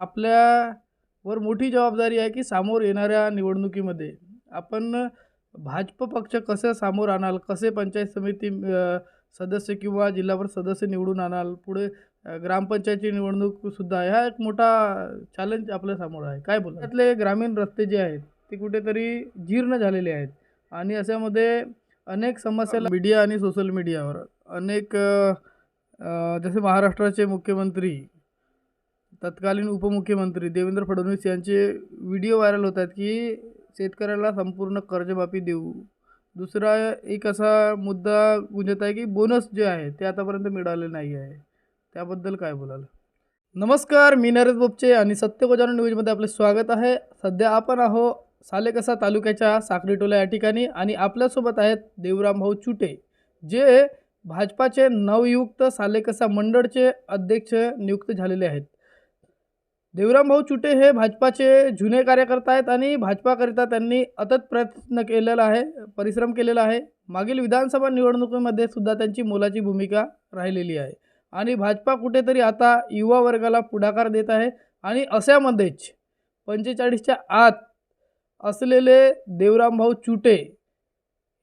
आपल्यावर मोठी जबाबदारी आहे की समोर येणाऱ्या निवडणुकीमध्ये. आपण भाजप पक्ष कसं सामोर आणाल कसे पंचायत समिती सदस्य किंवा जिल्हा परिषद सदस्य निवडून आणाल पुढे ग्रामपंचायतची निवडणूकसुद्धा ह्या हा एक मोठा चॅलेंज आपल्यासमोर आहे. काय बोला त्यातले ग्रामीण रस्ते जे आहेत ते कुठेतरी जीर्ण झालेले आहेत. आणि अशामध्ये अनेक समस्याला मीडिया आणि सोशल मीडियावर अनेक जसे महाराष्ट्राचे मुख्यमंत्री तत्कालीन उपमुख्यमंत्री देवेंद्र फडणवीस यांचे व्हिडिओ व्हायरल होत आहेत की शेतकऱ्याला संपूर्ण कर्जमाफी देऊ. दुसरा एक असा मुद्दा गुंजत आहे की बोनस जे आहे ते आतापर्यंत मिळाले नाही आहे. त्याबद्दल काय बोलाल? नमस्कार मी नरेश बोपचे आणि सत्य गजानन न्यूजमध्ये आपले स्वागत आहे. सध्या आपण आहो सालेकसा तालुक्याच्या साखरीटोला या ठिकाणी आणि आपल्यासोबत आहेत देवराम भाऊ चुटे जे भाजपाचे नवयुक्त सालेकसा मंडळचे अध्यक्ष नियुक्त झालेले आहेत. देवराम भाऊ चुटे हे भाजपाचे जुने कार्यकर्ता आहेत आणि भाजपाकरिता त्यांनी अतत प्रयत्न केलेला आहे परिश्रम केलेला आहे. मागील विधानसभा निवडणुकीमध्ये सुद्धा त्यांची मोलाची भूमिका राहिलेली आहे. आणि भाजपा कुठेतरी आता युवा वर्गाला पुढाकार देत आहे आणि अशामध्येच पंचेचाळीसच्या आत असलेले देवराम भाऊ चुटे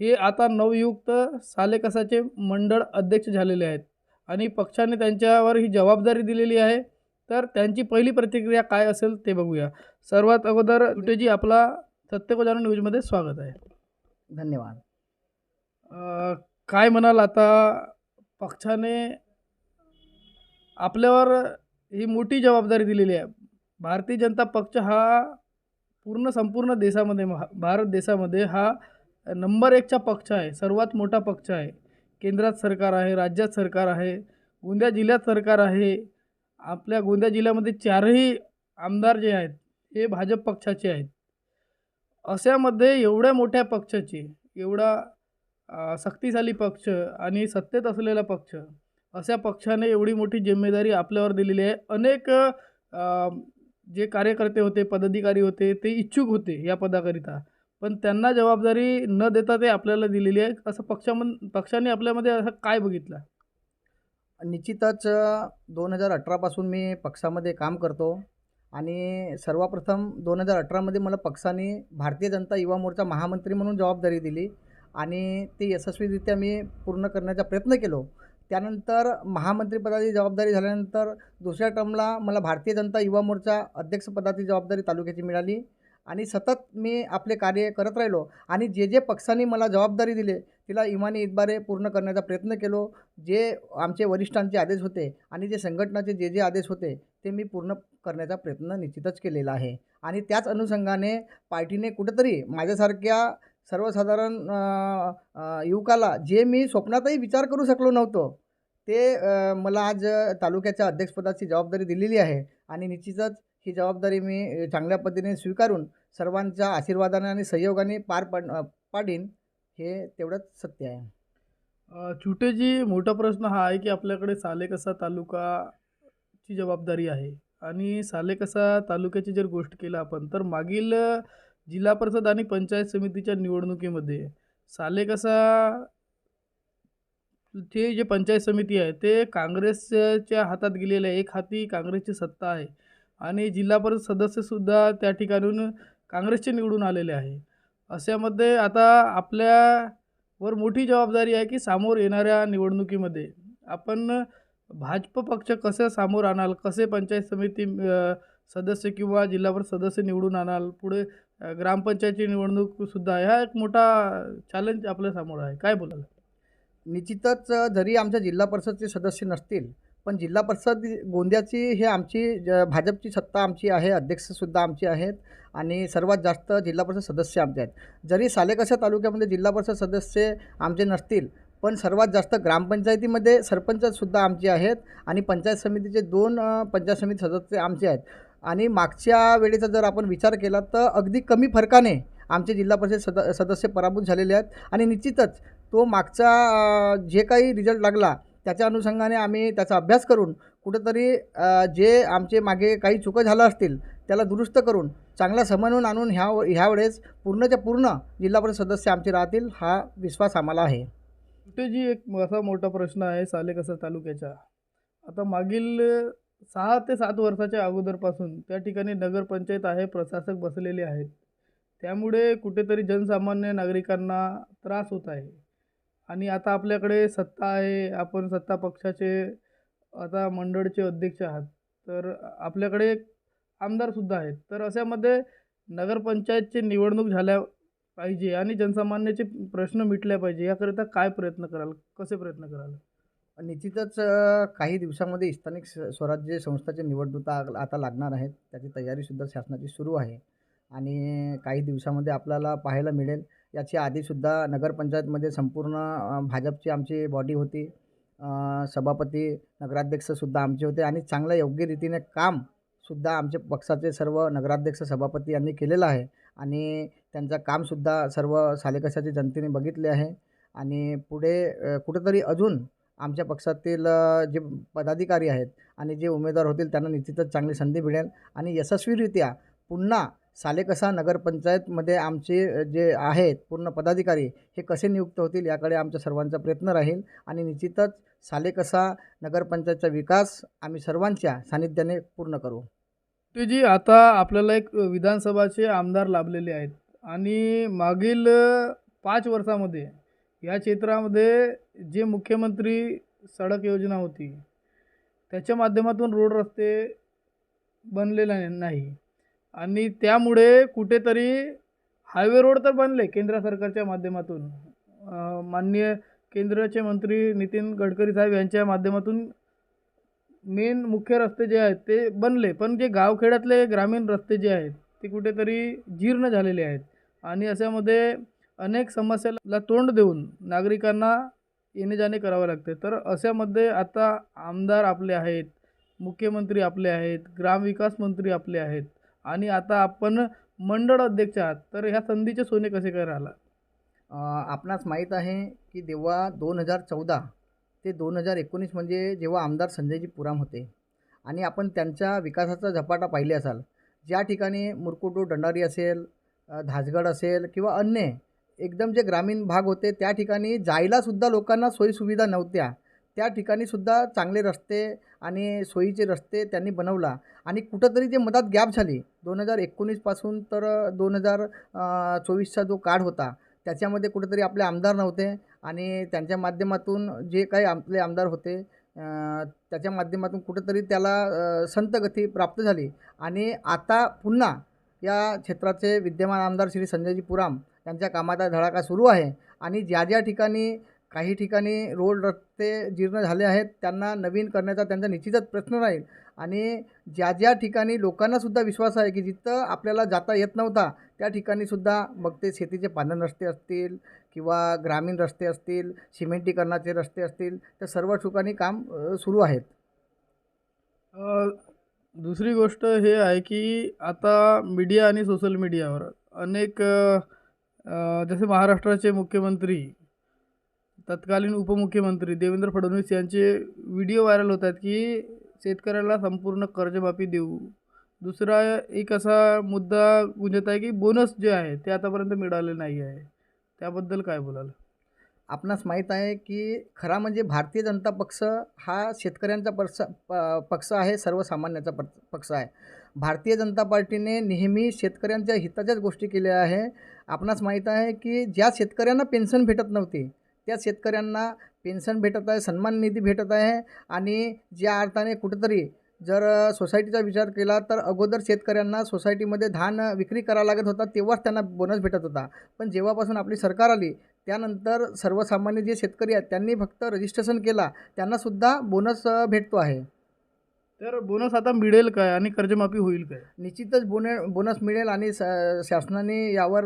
हे आता नवयुक्त सालेकसाचे मंडळ अध्यक्ष झालेले आहेत. आणि पक्षाने त्यांच्यावर ही जबाबदारी दिलेली आहे. तर त्यांची पहिली प्रतिक्रिया काय असेल ते बघूया. सर्वात अगोदर चुटेजी आपला सत्यकोजारण न्यूजमध्ये स्वागत आहे. धन्यवाद. काय म्हणाल आता पक्षाने आपल्यावर ही मोठी जबाबदारी दिलेली आहे. भारतीय जनता पक्ष हा पूर्ण संपूर्ण देशामध्ये महा- भारत देशामध्ये हा नंबर एकचा पक्ष आहे. सर्वात मोठा पक्ष आहे. केंद्रात सरकार आहे राज्यात सरकार आहे गोंदिया जिल्ह्यात सरकार आहे. आपल्या गोंदिया जिल्ह्यामध्ये चारही आमदार जे आहेत हे भाजप पक्षाचे आहेत. अशामध्ये एवढ्या मोठ्या पक्षाची एवढा शक्तिशाली पक्ष आणि सत्तेत असलेला पक्ष अशा पक्षाने एवढी मोठी जिम्मेदारी आपल्यावर दिलेली आहे. अनेक जे कार्यकर्ते होते पदाधिकारी होते ते इच्छुक होते या पदाकरिता. पण त्यांना जबाबदारी न देता ते आपल्याला दिलेली आहे. असं पक्षामन पक्षाने आपल्यामध्ये असं काय बघितलं? निश्चितच दोन हजार अठरापासून मी पक्षामध्ये काम करतो आणि सर्वप्रथम दोन हजार अठरामध्ये मला पक्षाने भारतीय जनता युवा मोर्चा महामंत्री म्हणून जबाबदारी दिली आणि ती यशस्वीरित्या मी पूर्ण करण्याचा प्रयत्न केलो. त्यानंतर महामंत्रीपदाची जबाबदारी झाल्यानंतर दुसऱ्या टर्मला मला भारतीय जनता युवा मोर्चा अध्यक्षपदाची जबाबदारी तालुक्याची मिळाली. आणि सतत मी आपले कार्य करत राहिलो. आणि जे जे पक्षांनी मला जबाबदारी दिले तिला इमानी इतबारे पूर्ण करण्याचा प्रयत्न केलो. जे आमचे वरिष्ठांचे आदेश होते आणि जे संघटनाचे जे जे आदेश होते ते मी पूर्ण करण्याचा प्रयत्न निश्चितच केलेला आहे. आणि त्याच अनुषंगाने पार्टीने कुठंतरी माझ्यासारख्या सर्वसाधारण युवकाला जे मी स्वप्नातही विचार करू शकलो नव्हतो ते मला आज तालुक्याच्या अध्यक्षपदाची जबाबदारी दिलेली आहे. आणि निश्चितच ही जबाबदारी मी चांगल्या पद्धतीने स्वीकारून सर्वांच्या आशीर्वादाने आणि सहयोगाने पार पड पाडीन हे तेवढंच सत्य आहे. छोटेजी मोठा प्रश्न हा आहे की आपल्याकडे सालेकसा तालुकाची जबाबदारी आहे आणि सालेकसा तालुक्याची जर गोष्ट केलं आपण तर मागील जिल्हा परिषद आणि पंचायत समितीच्या निवडणुकीमध्ये सालेकसा ते जे पंचायत समिती आहे ते काँग्रेसच्या हातात गेलेले आहे. एक हाती काँग्रेसची सत्ता आहे. आणि जिल्हा परिषद सदस्यसुद्धा त्या ठिकाणून काँग्रेसचे निवडून आलेले आहे. अशामध्ये आता आपल्यावर मोठी जबाबदारी आहे की समोर येणाऱ्या निवडणुकीमध्ये आपण भाजप पक्ष कसं समोर आणाल कसे पंचायत समिती सदस्य किंवा जिल्हा परिषद सदस्य निवडून आणाल पुढे ग्रामपंचायतची निवडणूकसुद्धा ह्या हा एक मोठा चॅलेंज आपल्यासमोर आहे. काय बोलाल? निश्चितच जरी आमच्या जिल्हा परिषदचे सदस्य नसतील पण जिल्हा परिषद गोंदियाची हे आमची ज भाजपची सत्ता आमची आहे अध्यक्षसुद्धा आमची आहेत आणि सर्वात जास्त जिल्हा परिषद सदस्य आमचे आहेत. जरी सालेकसा तालुक्यामध्ये जिल्हा परिषद सदस्य आमचे नसतील पण सर्वात जास्त ग्रामपंचायतीमध्ये सरपंचसुद्धा आमचे आहेत आणि पंचायत समितीचे दोन पंचायत समिती सदस्य आमचे आहेत. आणि मागच्या वेळेचा जर आपण विचार केला तर अगदी कमी फरकाने आमचे जिल्हा परिषद सद सदस्य पराभूत झालेले आहेत. आणि निश्चितच तो मागचा जे काही रिझल्ट लागला त्याच्या अनुषंगाने आम्ही त्याचा अभ्यास करून कुठंतरी जे आमचे मागे काही चुकं झालं असतील त्याला दुरुस्त करून चांगला समन्वय आणून ह्या ह्यावेळेस पूर्णच्या पूर्ण जिल्हा परिषद सदस्य आमचे राहतील हा विश्वास आम्हाला आहे. कुठेजी एक असा मोठा प्रश्न आहे सालेकसा तालुक्याचा. आता मागील सहा ते सात वर्षाच्या अगोदरपासून त्या ठिकाणी नगरपंचायत आहे प्रशासक बसलेले आहेत. त्यामुळे कुठेतरी जनसामान्य नागरिकांना त्रास होत आहे. आणि आता आपल्याकडे सत्ता आहे आपण सत्ता पक्षाचे आता मंडळचे अध्यक्ष आहात. तर आपल्याकडे एक आमदारसुद्धा आहेत. तर अशामध्ये नगरपंचायतची निवडणूक झाल्या पाहिजे आणि जनसामान्याचे प्रश्न मिटल्या पाहिजे याकरिता काय प्रयत्न कराल? कसे प्रयत्न कराल? निश्चितच काही दिवसामध्ये स्थानिक स्वराज्य संस्थाच्या निवडणुका आता लागणार आहेत. त्याची तयारीसुद्धा शासनाची सुरू आहे. आणि काही दिवसामध्ये आपल्याला पाहायला मिळेल याची आधीसुद्धा नगरपंचायतमध्ये संपूर्ण भाजपची आमची बॉडी होती. सभापती नगराध्यक्षसुद्धा आमचे होते आणि चांगलं योग्य रीतीने कामसुद्धा आमचे पक्षाचे सर्व नगराध्यक्ष सभापती यांनी केलेलं आहे. आणि त्यांचं कामसुद्धा सर्व सालेकशाच्या जनतेने बघितले आहे. आणि पुढे कुठेतरी कुठंतरी अजून आमच्या पक्षातील जे पदाधिकारी आहेत आणि जे उमेदवार होतील त्यांना निश्चितच चांगली संधी मिळेल. आणि यशस्वीरित्या पुन्हा सालेकसा नगरपंचायतमध्ये आमचे जे आहेत पूर्ण पदाधिकारी हे कसे नियुक्त होतील याकडे आमच्या सर्वांचा प्रयत्न राहील आणि निश्चितच सालेकसा नगरपंचायतचा विकास आम्ही सर्वांच्या सानिध्याने पूर्ण करू. ते जी आता आपल्याला एक विधानसभाचे आमदार लाभलेले आहेत आणि मागील पाच वर्षामध्ये या क्षेत्रामध्ये जे मुख्यमंत्री सडक योजना होती त्याच्या माध्यमातून रोड रस्ते बनलेले नाही. आणि त्यामुळे कुठेतरी हायवे रोड तर बनले केंद्र सरकारच्या माध्यमातून. माननीय केंद्राचे मंत्री नितीन गडकरी साहेब यांच्या माध्यमातून मेन मुख्य रस्ते जे आहेत ते बनले. पण जे गावखेड्यातले ग्रामीण रस्ते जे आहेत ते कुठेतरी जीर्ण झालेले आहेत. आणि अशामध्ये अनेक समस्याला तोंड देऊन नागरिकांना येणे जाणे करावे लागते. तर अशामध्ये आता आमदार आपले आहेत मुख्यमंत्री आपले आहेत ग्रामविकास मंत्री आपले आहेत. आणि आता आपण मंडळ अध्यक्ष आहात. तर ह्या संधीचे सोने कसे काय राहिला आपणास माहीत आहे की जेव्हा दोन हजार चौदा ते दोन हजार एकोणीस म्हणजे जेव्हा आमदार संजयजी पुराम होते आणि आपण त्यांच्या विकासाचा झपाटा पाहिले असाल ज्या ठिकाणी मुरकुटू दंडारी असेल धासगड असेल किंवा अन्य एकदम जे ग्रामीण भाग होते त्या ठिकाणी जायलासुद्धा लोकांना सोयीसुविधा नव्हत्या. त्या ठिकाणीसुद्धा चांगले रस्ते आणि सोयीचे रस्ते त्यांनी बनवला. आणि कुठंतरी जे मधात गॅप झाली. दोन हजार एकोणीसपासून तर दोन हजार चोवीसचा जो काळ होता त्याच्यामध्ये कुठेतरी आपले आमदार नव्हते आणि त्यांच्या माध्यमातून जे काही आपले आमदार होते त्याच्या माध्यमातून कुठंतरी त्याला संतगती प्राप्त झाली. आणि आता पुन्हा या क्षेत्राचे विद्यमान आमदार श्री संजयजी पुराम यांच्या कामाचा धडाका सुरू आहे. आणि ज्या ज्या ठिकाणी काही ठिकाणी रोड रस्ते जीर्ण झाले आहेत त्यांना नवीन करण्याचा त्यांचा निश्चितच प्रश्न राहील. आणि ज्या ज्या ठिकाणी लोकांनासुद्धा विश्वास आहे की जिथं आपल्याला जाता येत नव्हता त्या ठिकाणीसुद्धा मग ते शेतीचे पानन रस्ते असतील किंवा ग्रामीण रस्ते असतील सिमेंटीकरणाचे रस्ते असतील तर सर्व ठिकाणी काम सुरू आहेत. दुसरी गोष्ट हे आहे की आता मीडिया आणि सोशल मीडियावर अनेक जसे महाराष्ट्राचे मुख्यमंत्री तत्कालीन उपमुख्यमंत्री देवेंद्र फडणवीस यांचे व्हिडिओ व्हायरल होत आहेत की शेतकऱ्याला संपूर्ण कर्जमाफी देऊ. दुसरा एक असा मुद्दा गुंजत आहे की बोनस जे आहे ते आतापर्यंत मिळाले नाही आहे. त्याबद्दल काय बोलाल? आपणास माहीत आहे की खरा म्हणजे भारतीय जनता पक्ष हा शेतकऱ्यांचा पक्ष प- पक्ष आहे सर्वसामान्याचा प पक्ष आहे. भारतीय जनता पार्टीने नेहमी शेतकऱ्यांच्या हिताच्याच गोष्टी केल्या आहे. आपणास माहीत आहे की ज्या शेतकऱ्यांना पेन्शन भेटत नव्हती त्या शेतकऱ्यांना पेन्शन भेटत आहे सन्मान निधी भेटत आहे आणि ज्या अर्थाने कुठंतरी जर सोसायटीचा विचार केला तर अगोदर शेतकऱ्यांना सोसायटीमध्ये धान विक्री करावा लागत होता तेव्हाच त्यांना बोनस भेटत होता. पण जेव्हापासून आपली सरकार आली त्यानंतर सर्वसामान्य जे शेतकरी आहेत त्यांनी फक्त रजिस्ट्रेशन केला त्यांनासुद्धा बोनस भेटतो आहे. तर बोनस आता मिळेल काय आणि कर्जमाफी होईल काय? निश्चितच बोने बोनस मिळेल आणि स शासनाने यावर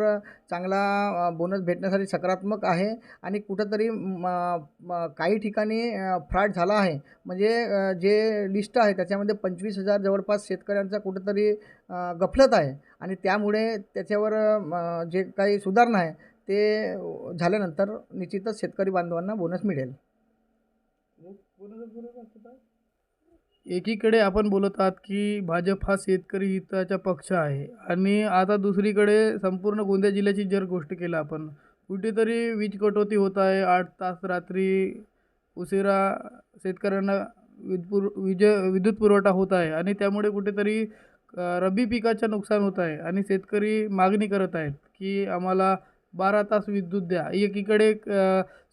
चांगला बोनस भेटण्यासाठी सकारात्मक आहे आणि कुठंतरी काही ठिकाणी फ्रॉड झाला आहे. म्हणजे जे लिस्ट आहे त्याच्यामध्ये पंचवीस हजार जवळपास शेतकऱ्यांचा कुठंतरी गफलत आहे आणि त्यामुळे त्याच्यावर जे काही सुधारणा आहे ते झाल्यानंतर निश्चितच शेतकरी बांधवांना बोनस मिळेल. एकीकडे आपण बोलत आहात की भाजप हा शेतकरी हिताचा पक्ष आहे. आणि आता दुसरीकडे संपूर्ण गोंदिया जिल्ह्याची जर गोष्ट केलं आपण कुठेतरी वीज कटौती होत आहे. आठ तास रात्री उशिरा शेतकऱ्यांना विदपुर विज विद्युत पुरवठा होत आहे आणि त्यामुळे कुठेतरी रब्बी पिकाचं नुकसान होत आहे आणि शेतकरी मागणी करत आहेत की आम्हाला बारा तास विद्युत द्या. एकीकडे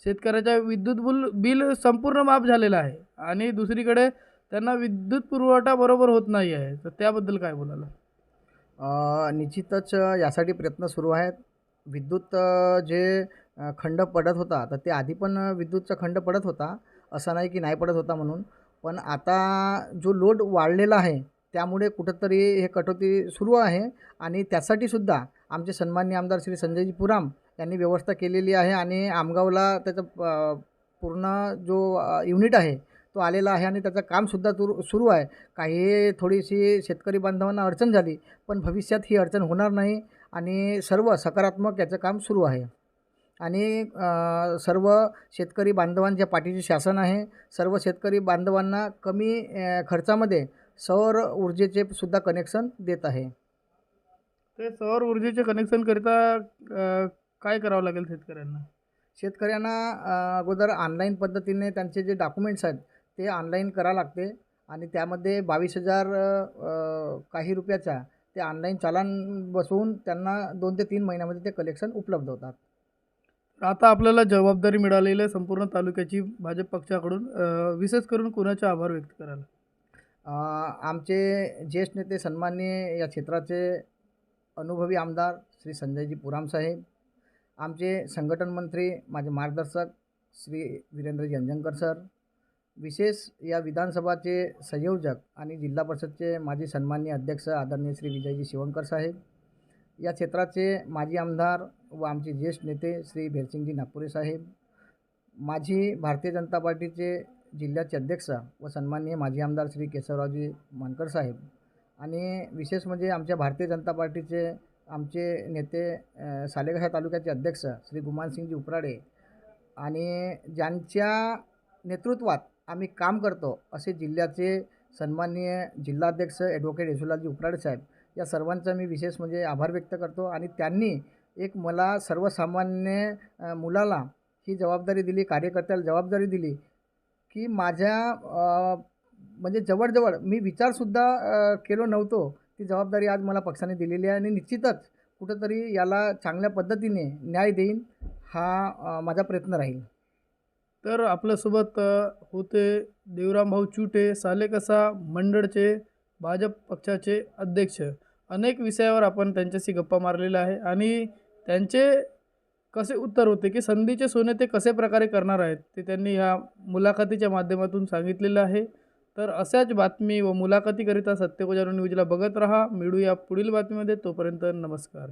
शेतकऱ्याच्या विद्युत बुल बिल संपूर्ण माफ झालेलं आहे आणि दुसरीकडे त्यांना विद्युत पुरवठा बरोबर होत नाही आहे. तर त्याबद्दल काय बोलायला निश्चितच यासाठी प्रयत्न सुरू आहेत. विद्युत जे खंड पडत होता तर ते आधी पण विद्युतचा खंड पडत होता. असं नाही की नाही पडत होता म्हणून. पण आता जो लोड वाढलेला आहे त्यामुळे कुठंतरी हे कटोती सुरू आहे. आणि त्यासाठी सुद्धा आमचे सन्मान्य आमदार श्री संजयजी पुराम यांनी व्यवस्था केलेली आहे. आणि आमगावला त्याचं पूर्ण जो युनिट आहे तो आलेला आहे आणि त्याचं कामसुद्धा सुरू सुरू आहे. काही थोडीशी शेतकरी बांधवांना अडचण झाली पण भविष्यात ही अडचण होणार नाही आणि सर्व सकारात्मक याचं काम सुरू आहे. आणि सर्व शेतकरी बांधवांच्या पाठीचे शासन आहे. सर्व शेतकरी बांधवांना कमी खर्चामध्ये सौर ऊर्जेचे सुद्धा कनेक्शन देत आहे. ते सौर ऊर्जेचे कनेक्शनकरिता काय करावं लागेल शेतकऱ्यांना? शेतकऱ्यांना अगोदर ऑनलाईन पद्धतीने त्यांचे जे डॉक्युमेंट्स आहेत ते ऑनलाईन करा लागते. आणि त्यामध्ये बावीस हजार काही रुपयाचा ते ऑनलाईन चालान बसवून त्यांना दोन ते तीन महिन्यामध्ये ते कलेक्शन उपलब्ध होतात. आता आपल्याला जबाबदारी मिळालेली आहे संपूर्ण तालुक्याची भाजप पक्षाकडून विशेष करून कोणाचे आभार व्यक्त कराल अ, आमचे ज्येष्ठ नेते सन्माननीय या क्षेत्राचे अनुभवी आमदार श्री संजयजी पुराम साहेब आमचे संघटन मंत्री माझे मार्गदर्शक श्री वीरेंद्रजी अंजनकर सर विशेष या विधानसभाचे संयोजक आणि जिल्हा परिषदचे माजी सन्माननीय अध्यक्ष आदरणीय श्री विजयजी शिवंकर साहेब या क्षेत्राचे माजी आमदार व आमचे ज्येष्ठ नेते श्री भेरसिंगजी नागपुरे साहेब माझी भारतीय जनता पार्टीचे जिल्ह्याचे अध्यक्ष व सन्माननीय माजी आमदार श्री केशवरावजी मानकर साहेब आणि विशेष म्हणजे आमच्या भारतीय जनता पार्टीचे आमचे नेते अ, तालुक्याचे अध्यक्ष श्री गुमानसिंगजी उपराडे आणि ज्यांच्या नेतृत्वात आम्ही काम करतो असे जिल्ह्याचे सन्माननीय जिल्हाध्यक्ष ॲडव्होकेट यशोलालजी उपराडे साहेब या सर्वांचा मी विशेष म्हणजे आभार व्यक्त करतो आणि त्यांनी एक मला सर्वसामान्य मुलाला ही जबाबदारी दिली कार्यकर्त्याला जबाबदारी दिली की माझ्या म्हणजे जवळजवळ मी विचारसुद्धा केलो नव्हतो. ती जबाबदारी आज मला पक्षाने दिलेली आहे आणि निश्चितच कुठंतरी याला चांगल्या पद्धतीने न्याय देईन हा माझा प्रयत्न राहील. तर आपल्यासोबत होते देवराम भाऊ चुटे सालेकसा मंडळचे भाजप पक्षाचे अध्यक्ष. अनेक विषयावर आपण त्यांच्याशी गप्पा मारलेल्या आहे आणि त्यांचे कसे उत्तर होते की संधीचे सोने ते कसे प्रकारे करणार आहेत ते त्यांनी ह्या मुलाखतीच्या माध्यमातून सांगितलेलं आहे. तर अशाच बातमी व मुलाखतीकरिता सत्यकोजारो न्यूजला बघत राहा. मिळूया पुढील बातमीमध्ये. तोपर्यंत नमस्कार.